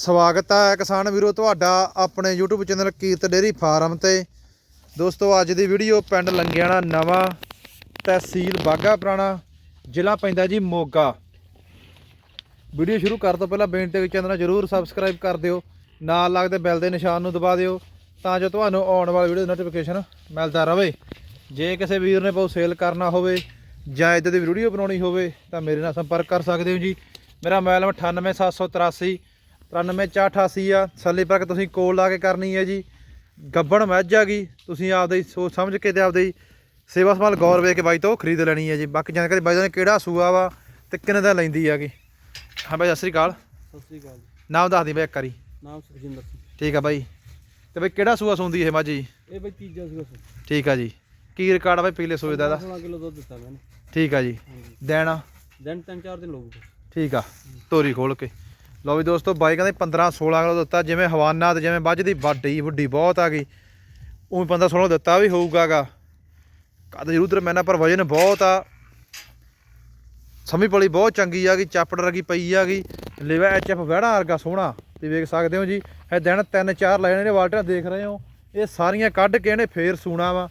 ਸਵਾਗਤ ਹੈ ਕਿਸਾਨ ਵੀਰੋ, ਤੁਹਾਡਾ ਆਪਣੇ YouTube channel Kirat dairy farm ਤੇ। ਦੋਸਤੋ, ਅੱਜ ਦੀ ਵੀਡੀਓ ਪਿੰਡ ਲੰਗਿਆਣਾ ਨਵਾਂ, ਤਹਿਸੀਲ ਬਾਗਾ ਪੁਰਾਣਾ, ਜ਼ਿਲ੍ਹਾ ਪੈਂਦਾ ਜੀ ਮੋਗਾ। ਵੀਡੀਓ ਸ਼ੁਰੂ ਕਰਨ ਤੋਂ ਪਹਿਲਾਂ ਬੇਨਤੀ ਹੈ ਚੈਨਲ ਨੂੰ ਜਰੂਰ ਸਬਸਕ੍ਰਾਈਬ ਕਰ ਦਿਓ, ਨਾਲ ਲੱਗਦੇ ਬੈਲ ਦੇ ਨਿਸ਼ਾਨ ਨੂੰ ਦਬਾ ਦਿਓ, ਤਾਂ ਜੋ ਤੁਹਾਨੂੰ ਆਉਣ ਵਾਲੀ ਵੀਡੀਓ ਦੀ ਨੋਟੀਫਿਕੇਸ਼ਨ ਮਿਲਦਾ ਰਹੇ। ਜੇ ਕਿਸੇ ਵੀਰ ਨੇ ਬਹੁਤ ਸੇਲ ਕਰਨਾ ਹੋਵੇ ਜਾਂ ਇੱਦਾਂ ਦੀ ਵੀਡੀਓ ਬਣਾਉਣੀ ਹੋਵੇ, ਤਾਂ ਮੇਰੇ ਨਾਲ ਸੰਪਰਕ ਕਰ ਸਕਦੇ ਹੋ ਜੀ। ਮੇਰਾ ਮੋਬਾਈਲ ਨੰਬਰ 98783 93488 ਆ। ਸੱਲੀ ਪਰ ਤੁਸੀਂ ਕੋਲ ਲਾ ਕੇ ਕਰਨੀ ਹੈ ਜੀ। ਗੱਬਣ ਮੱਝ ਆ ਗਈ। ਤੁਸੀਂ ਆਪਦੇ ਹੀ ਸੋਚ ਸਮਝ ਕੇ ਤੇ ਆਪਦੇ ਹੀ ਸੇਵਾ ਸੰਭਾਲ ਗੌਰ ਵੇਖ ਕੇ ਬਾਈ ਤੋਂ ਖਰੀਦ ਲੈਣੀ ਹੈ ਜੀ। ਬਾਕੀ ਜਾਣਕਾਰੀ ਬਾਈ ਦਾ ਕਿਹੜਾ ਸੂਆ ਵਾ ਤੇ ਕਿੰਨੇ ਦਾ ਲੈਂਦੀ ਹੈਗੀ। ਹਾਂ ਬਾਈ ਸਤਿ ਸ੍ਰੀ ਅਕਾਲ। ਸਤਿ ਸ੍ਰੀ ਅਕਾਲ ਜੀ। ਨਾਮ ਦੱਸ ਦੀ ਬਾਈ ਇੱਕ ਵਾਰੀ। ਨਾਮ ਸੁਖਜਿੰਦਰ ਸਿੰਘ। ਠੀਕ ਆ ਬਾਈ। ਤੇ ਬਾਈ ਕਿਹੜਾ ਸੂਆ ਸੌਂਦੀ ਇਹ ਮੱਝ ਜੀ? ਇਹ ਬਈ ਤੀਜਾ ਸਰ ਠੀਕ ਆ ਜੀ। ਕੀ ਰਿਕਾਰਡ ਆ ਬਾਈ ਪਿਛਲੇ ਸੂਏ ਦਾ ਇਹਦਾ? 16 ਕਿਲੋ ਦੁੱਧ ਦਿੱਤਾ ਮੈਨੇ ਠੀਕ ਆ ਜੀ। ਦੇਣਾ? ਦਿਨ ਤਿੰਨ ਚਾਰ ਦਿਨ ਲੋਗੇ ਠੀਕ ਆ। ਤੋਰੀ ਖੋਲ ਕੇ। ਲਓ ਵੀ ਦੋਸਤੋ, ਬਾਈ ਕਹਿੰਦੇ 15 16 ਕਿਲੋ ਦਿੱਤਾ, ਜਿਵੇਂ ਹਵਾਨਾ ਤੇ ਜਿਵੇਂ ਵੱਜਦੀ ਵੱਡੀ ਵੱਡੀ ਬਹੁਤ ਆ ਗਈ। ਉਵੇਂ 15 16 ਦਿੱਤਾ ਵੀ ਹੋਊਗਾਗਾ ਕਦ ਜ਼ਰੂਰ ਮੈਨਾਂ ਪਰ ਵਜਨ ਬਹੁਤ ਆ। ਸਮੀ ਪਲੀ ਬਹੁਤ ਚੰਗੀ ਆ ਗਈ, ਚਾਪੜ ਰਗੀ ਪਈ ਆ ਗਈ। ਲਿਵਾ ਐਚਐਫ ਵੜਾ ਵਰਗਾ ਸੋਹਣਾ ਤੇ ਵੇਖ ਸਕਦੇ ਹੋ ਜੀ। ਇਹ ਦਿਨ ਤਿੰਨ ਚਾਰ ਲੈਣੇ ਨੇ ਵਾਲਟਾਂ ਦੇਖ ਰਹੇ ਹੋ। ਇਹ ਸਾਰੀਆਂ ਕੱਢ ਕੇ ਇਹਨੇ ਫੇਰ ਸੂਣਾ ਵਾ।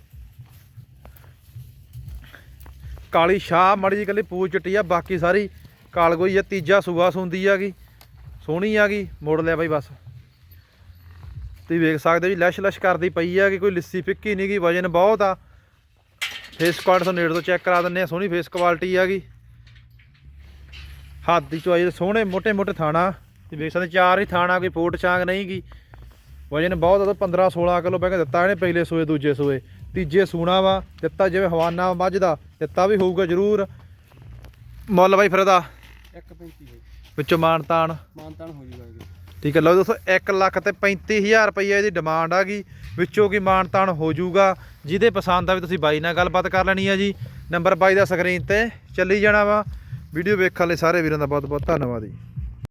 ਕਾਲੀ ਸ਼ਾਹ, ਮੜੀ ਜੀ ਕੱਲੀ ਪੂਛ ਚਿੱਟੀ ਆ, ਬਾਕੀ ਸਾਰੀ ਕਾਲਗੋਈ ਆ, ਤੀਜਾ ਸੂਆ ਸੁੰਦੀ ਆਗੀ ਸੋਹਣੀ ਆ ਗਈ, ਮੋੜ ਲਿਆ ਬਾਈ ਬਸ। ਤੁਸੀਂ ਵੇਖ ਸਕਦੇ ਹੋ ਜੀ, ਲੈਸ਼ ਲੈਸ਼ ਕਰਦੀ ਪਈ ਆ ਕਿ ਕੋਈ ਲਿੱਸੀ ਫਿੱਕੀ ਨਹੀਂ ਗਈ ਵਜਨ ਬਹੁਤ ਆ। ਫੇਸ ਕੁਆਡ ਤੋਂ ਨੇੜੇ ਤੋਂ ਚੈੱਕ ਕਰਾ ਦਿੰਨੇ ਆ, ਸੋਹਣੀ ਫੇਸ ਕੁਆਲਿਟੀ ਆ ਗਈ। ਹੱਥ ਦੀ ਚੋਈ ਸੋਹਣੇ ਮੋٹے ਮੋٹے ਥਾਣਾ। ਤੁਸੀਂ ਵੇਖ ਸਕਦੇ ਚਾਰ ਹੀ ਥਾਣਾ, ਕੋਈ ਪੋਟ ਚਾਂਗ ਨਹੀਂ ਗਈ ਵਜਨ ਬਹੁਤ ਆ, ਤਾਂ 15 16 ਕਿਲੋ ਕੇ ਦਿੱਤਾ ਇਹਨੇ ਪਹਿਲੇ ਸੋਏ, ਦੂਜੇ ਸੋਏ। ਤੀਜੇ ਸੂਣਾ ਵਾ, ਦਿੱਤਾ ਜਿਵੇਂ ਹਵਾਨਾ ਮੱਝ ਦਾ ਦਿੱਤਾ ਵੀ ਹੋਊਗਾ ਜ਼ਰੂਰ। ਮੁੱਲ ਬਾਈ ਫਿਰਦਾ ਦਾ 1.35 ਵਿੱਚੋਂ ਮਾਨਤਾਨ ਮਾਨਤਾਨ ਹੋ ਜੂਗਾ ਜੀ ਠੀਕ ਹੈ ਲਓ ਦੋਸਤੋ 1 ਲੱਖ ਤੇ 35000 ਰੁਪਏ ਇਹਦੀ ਡਿਮਾਂਡ ਆ ਗਈ। ਵਿੱਚੋਂ ਕੀ ਮਾਨਤਾਨ ਹੋ ਜਾਊਗਾ ਜਿਹਦੇ ਪਸੰਦ ਆ ਵੀ ਤੁਸੀਂ ਬਾਈ ਨਾਲ ਗੱਲਬਾਤ ਕਰ ਲੈਣੀ ਆ ਜੀ। ਨੰਬਰ ਬਾਈ ਦਾ ਸਕਰੀਨ ਤੇ ਚੱਲੀ ਜਾਣਾ ਵਾ। ਵੀਡੀਓ ਵੇਖਣ ਲਈ ਸਾਰੇ ਵੀਰਾਂ ਦਾ ਬਹੁਤ ਬਹੁਤ ਧੰਨਵਾਦ ਜੀ।